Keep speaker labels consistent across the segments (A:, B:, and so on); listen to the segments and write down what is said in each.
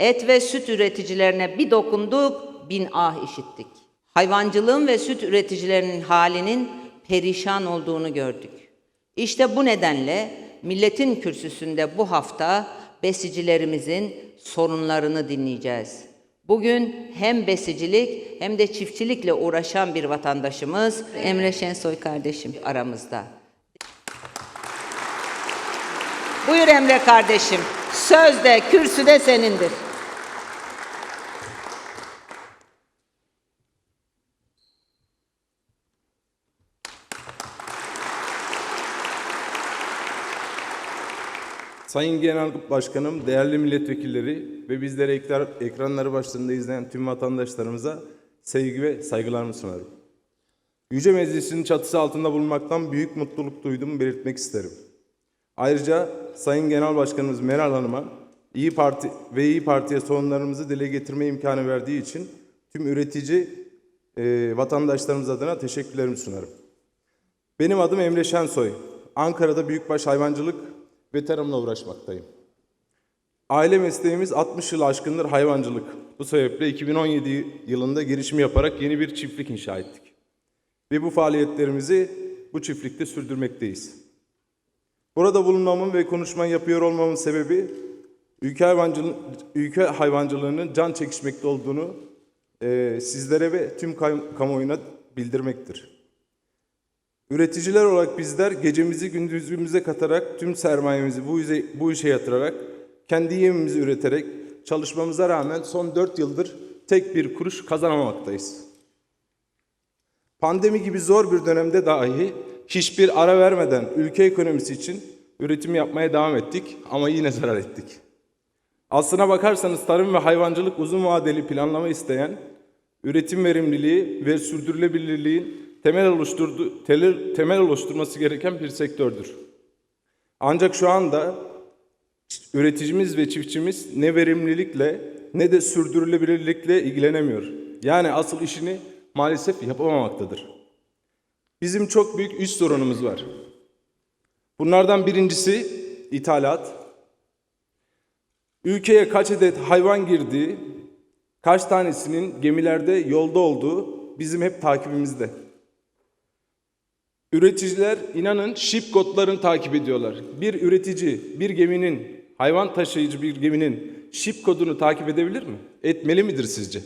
A: Et ve süt üreticilerine bir dokunduk, bin ah işittik. Hayvancılığın ve süt üreticilerinin halinin perişan olduğunu gördük. İşte bu nedenle milletin kürsüsünde bu hafta besicilerimizin sorunlarını dinleyeceğiz. Bugün hem besicilik hem de çiftçilikle uğraşan bir vatandaşımız Emre Şensoy kardeşim aramızda. Buyur Emre kardeşim. Söz de kürsü de senindir.
B: Sayın Genel Başkanım, değerli milletvekilleri ve bizleri ekran, ekranları başlarında izleyen tüm vatandaşlarımıza sevgi ve saygılarımı sunarım. Yüce Meclisi'nin çatısı altında bulunmaktan büyük mutluluk duyduğumu belirtmek isterim. Ayrıca Sayın Genel Başkanımız Meral Hanım'a İyi Parti ve İyi Parti'ye sorunlarımızı dile getirme imkanı verdiği için tüm üretici e, vatandaşlarımız adına teşekkürlerimi sunarım. Benim adım Emre Şensoy. Ankara'da büyükbaş hayvancılık ve tarımla uğraşmaktayım. Aile mesleğimiz 60 yıl aşkındır hayvancılık. Bu sebeple 2017 yılında girişim yaparak yeni bir çiftlik inşa ettik. Ve bu faaliyetlerimizi bu çiftlikte sürdürmekteyiz. Burada bulunmamın ve konuşma yapıyor olmamın sebebi ülke, hayvancılığı, ülke hayvancılığının can çekişmekte olduğunu e, sizlere ve tüm kamuoyuna bildirmektir. Üreticiler olarak bizler gecemizi gündüzümüze katarak tüm sermayemizi bu işe, bu işe yatırarak kendi yemimizi üreterek çalışmamıza rağmen son 4 yıldır tek bir kuruş kazanamamaktayız. Pandemi gibi zor bir dönemde dahi hiçbir ara vermeden ülke ekonomisi için üretim yapmaya devam ettik ama yine zarar ettik. Aslına bakarsanız tarım ve hayvancılık uzun vadeli planlama isteyen, üretim verimliliği ve sürdürülebilirliğin temel oluşturdu, temel, temel oluşturması gereken bir sektördür. Ancak şu anda üreticimiz ve çiftçimiz ne verimlilikle ne de sürdürülebilirlikle ilgilenemiyor. Yani asıl işini maalesef yapamamaktadır. Bizim çok büyük üst sorunumuz var. Bunlardan birincisi ithalat. Ülkeye kaç adet hayvan girdiği, kaç tanesinin gemilerde yolda olduğu bizim hep takibimizde. Üreticiler inanın ship kodlarını takip ediyorlar. Bir üretici bir geminin, hayvan taşıyıcı bir geminin ship kodunu takip edebilir mi? Etmeli midir sizce?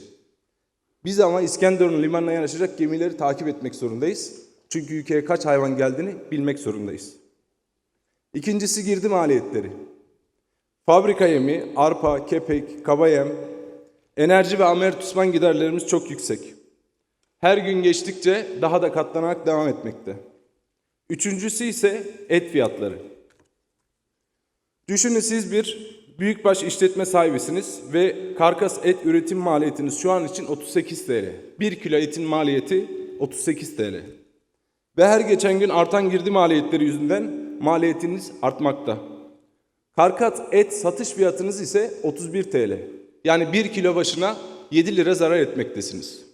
B: Biz ama İskenderun limanına yanaşacak gemileri takip etmek zorundayız. Çünkü ülkeye kaç hayvan geldiğini bilmek zorundayız. İkincisi girdi maliyetleri. Fabrika yemi, arpa, kepek, kaba yem, enerji ve amortisman giderlerimiz çok yüksek. Her gün geçtikçe daha da katlanarak devam etmekte. Üçüncüsü ise et fiyatları. Düşünün siz bir büyükbaş işletme sahibisiniz ve karkas et üretim maliyetiniz şu an için 38 TL. 1 kilo etin maliyeti 38 TL. Ve her geçen gün artan girdi maliyetleri yüzünden maliyetiniz artmakta. Karkat et satış fiyatınız ise 31 TL. Yani 1 kilo başına 7 lira zarar etmektesiniz.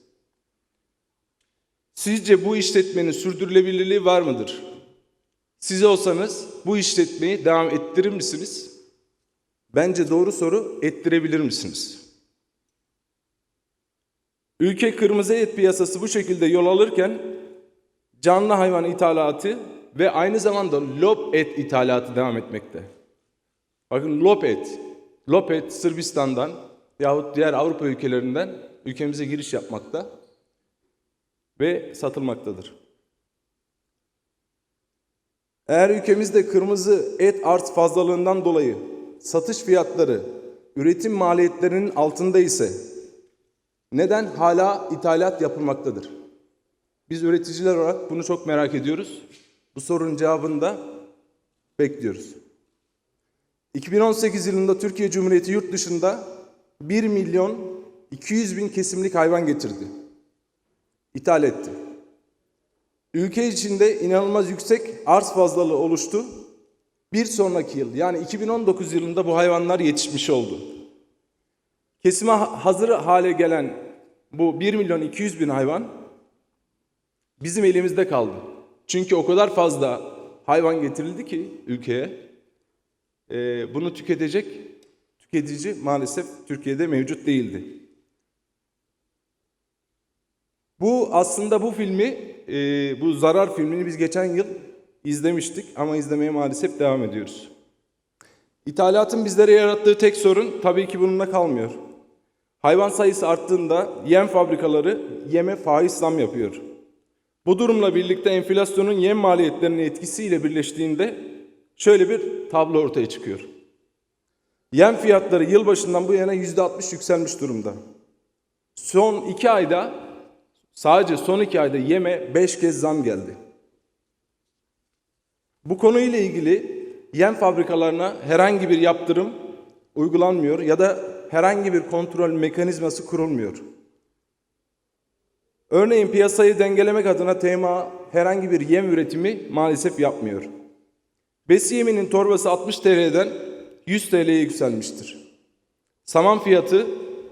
B: Sizce bu işletmenin sürdürülebilirliği var mıdır? Siz olsanız bu işletmeyi devam ettirir misiniz? Bence doğru soru ettirebilir misiniz? Ülke kırmızı et piyasası bu şekilde yol alırken canlı hayvan ithalatı ve aynı zamanda lob et ithalatı devam etmekte. Bakın lob et, lob et Sırbistan'dan yahut diğer Avrupa ülkelerinden ülkemize giriş yapmakta ve satılmaktadır. Eğer ülkemizde kırmızı et arz fazlalığından dolayı satış fiyatları üretim maliyetlerinin altında ise neden hala ithalat yapılmaktadır? Biz üreticiler olarak bunu çok merak ediyoruz. Bu sorunun cevabını da bekliyoruz. 2018 yılında Türkiye Cumhuriyeti yurt dışında 1 milyon 200 bin kesimlik hayvan getirdi. İthal etti. Ülke içinde inanılmaz yüksek arz fazlalığı oluştu. Bir sonraki yıl yani 2019 yılında bu hayvanlar yetişmiş oldu. Kesime ha- hazır hale gelen bu 1 milyon 200 bin hayvan bizim elimizde kaldı. Çünkü o kadar fazla hayvan getirildi ki ülkeye e, bunu tüketecek tüketici maalesef Türkiye'de mevcut değildi. Bu aslında bu filmi, e, bu zarar filmini biz geçen yıl izlemiştik ama izlemeye maalesef devam ediyoruz. İthalatın bizlere yarattığı tek sorun tabii ki bununla kalmıyor. Hayvan sayısı arttığında yem fabrikaları yeme faiz zam yapıyor. Bu durumla birlikte enflasyonun yem maliyetlerinin etkisiyle birleştiğinde şöyle bir tablo ortaya çıkıyor. Yem fiyatları yılbaşından bu yana %60 yükselmiş durumda. Son iki ayda sadece son iki ayda yeme 5 kez zam geldi. Bu konuyla ilgili yem fabrikalarına herhangi bir yaptırım uygulanmıyor ya da herhangi bir kontrol mekanizması kurulmuyor. Örneğin piyasayı dengelemek adına TMA herhangi bir yem üretimi maalesef yapmıyor. Besi yeminin torbası 60 TL'den 100 TL'ye yükselmiştir. Saman fiyatı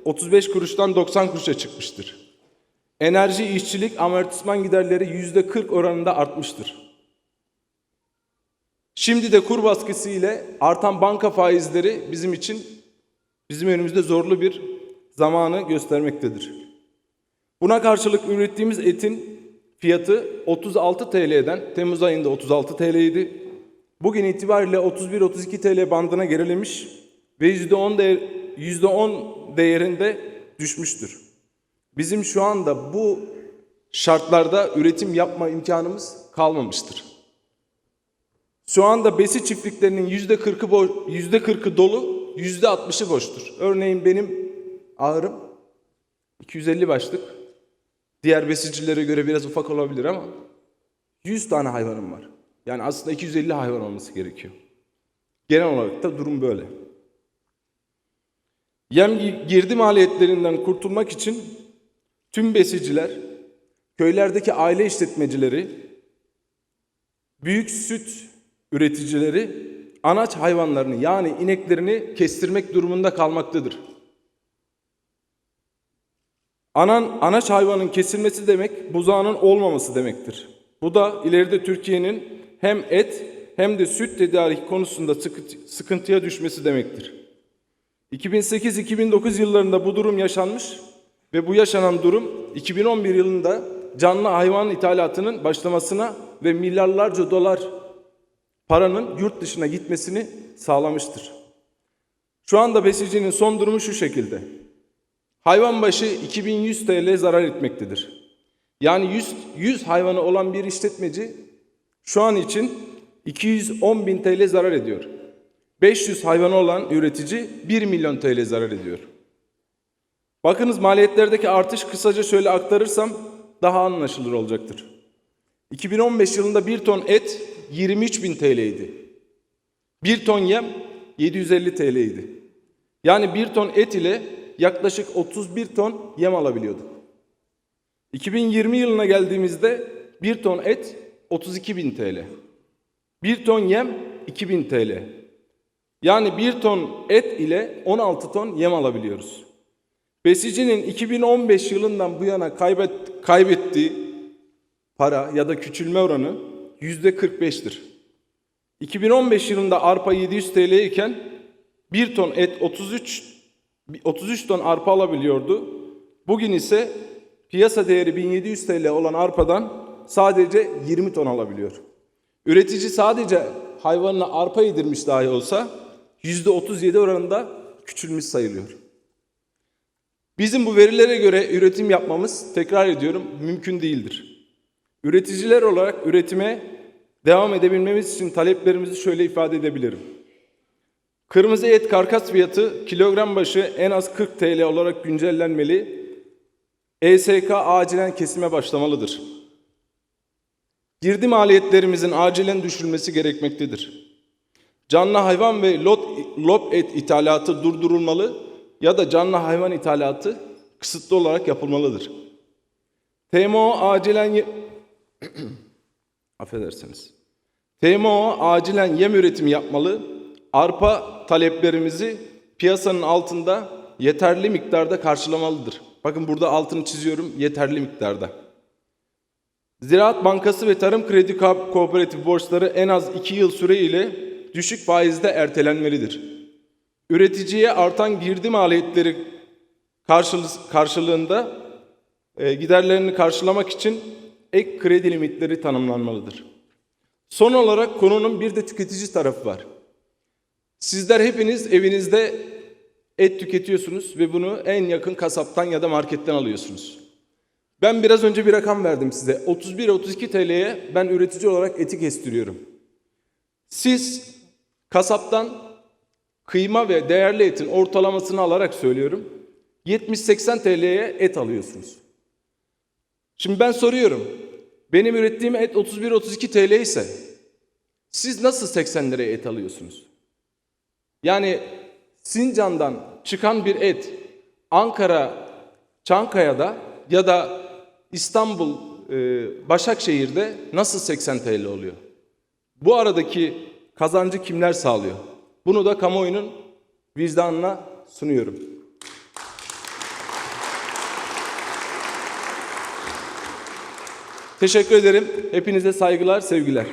B: 35 kuruştan 90 kuruşa çıkmıştır. Enerji, işçilik, amortisman giderleri %40 oranında artmıştır. Şimdi de kur baskısı ile artan banka faizleri bizim için bizim önümüzde zorlu bir zamanı göstermektedir. Buna karşılık ürettiğimiz etin fiyatı 36 TL'den Temmuz ayında 36 TL idi. Bugün itibariyle 31-32 TL bandına gerilemiş ve %10 değer, %10 değerinde düşmüştür. Bizim şu anda bu şartlarda üretim yapma imkanımız kalmamıştır. Şu anda besi çiftliklerinin %40'ı boş, %40'ı dolu, %60'ı boştur. Örneğin benim ağrım 250 başlık. Diğer besicilere göre biraz ufak olabilir ama 100 tane hayvanım var. Yani aslında 250 hayvan olması gerekiyor. Genel olarak da durum böyle. Yem gi- girdi maliyetlerinden kurtulmak için tüm besiciler, köylerdeki aile işletmecileri, büyük süt üreticileri anaç hayvanlarını yani ineklerini kestirmek durumunda kalmaktadır. Anan, anaç hayvanın kesilmesi demek buzağının olmaması demektir. Bu da ileride Türkiye'nin hem et hem de süt tedarik konusunda sıkı- sıkıntıya düşmesi demektir. 2008-2009 yıllarında bu durum yaşanmış ve bu yaşanan durum 2011 yılında canlı hayvan ithalatının başlamasına ve milyarlarca dolar paranın yurt dışına gitmesini sağlamıştır. Şu anda besicinin son durumu şu şekilde. Hayvan başı 2100 TL zarar etmektedir. Yani 100, 100 hayvanı olan bir işletmeci şu an için 210 bin TL zarar ediyor. 500 hayvanı olan üretici 1 milyon TL zarar ediyor. Bakınız maliyetlerdeki artış kısaca şöyle aktarırsam daha anlaşılır olacaktır. 2015 yılında 1 ton et 23 bin TL idi. 1 ton yem 750 TL idi. Yani 1 ton et ile yaklaşık 31 ton yem alabiliyorduk. 2020 yılına geldiğimizde 1 ton et 32 bin TL. 1 ton yem 2000 TL. Yani 1 ton et ile 16 ton yem alabiliyoruz. Besicinin 2015 yılından bu yana kaybet, kaybettiği para ya da küçülme oranı yüzde 45'tir. 2015 yılında arpa 700 TL iken 1 ton et 33 33 ton arpa alabiliyordu. Bugün ise piyasa değeri 1700 TL olan arpadan sadece 20 ton alabiliyor. Üretici sadece hayvanına arpa yedirmiş dahi olsa %37 oranında küçülmüş sayılıyor. Bizim bu verilere göre üretim yapmamız, tekrar ediyorum, mümkün değildir. Üreticiler olarak üretime devam edebilmemiz için taleplerimizi şöyle ifade edebilirim. Kırmızı et karkas fiyatı kilogram başı en az 40 TL olarak güncellenmeli. ESK acilen kesime başlamalıdır. Girdi maliyetlerimizin acilen düşürülmesi gerekmektedir. Canlı hayvan ve lot, lob et ithalatı durdurulmalı ya da canlı hayvan ithalatı kısıtlı olarak yapılmalıdır. TMO acilen affedersiniz. TMO acilen yem üretimi yapmalı. Arpa taleplerimizi piyasanın altında yeterli miktarda karşılamalıdır. Bakın burada altını çiziyorum yeterli miktarda. Ziraat Bankası ve Tarım Kredi Ko- Kooperatif borçları en az 2 yıl süre ile düşük faizde ertelenmelidir. Üreticiye artan girdi maliyetleri karşılı- karşılığında e, giderlerini karşılamak için ek kredi limitleri tanımlanmalıdır. Son olarak konunun bir de tüketici tarafı var. Sizler hepiniz evinizde et tüketiyorsunuz ve bunu en yakın kasaptan ya da marketten alıyorsunuz. Ben biraz önce bir rakam verdim size. 31-32 TL'ye ben üretici olarak eti kestiriyorum. Siz kasaptan kıyma ve değerli etin ortalamasını alarak söylüyorum. 70-80 TL'ye et alıyorsunuz. Şimdi ben soruyorum. Benim ürettiğim et 31-32 TL ise siz nasıl 80 liraya et alıyorsunuz? Yani Sincan'dan çıkan bir et Ankara, Çankaya'da ya da İstanbul, e, Başakşehir'de nasıl 80 TL oluyor? Bu aradaki kazancı kimler sağlıyor? Bunu da kamuoyunun vicdanına sunuyorum. Teşekkür ederim. Hepinize saygılar, sevgiler.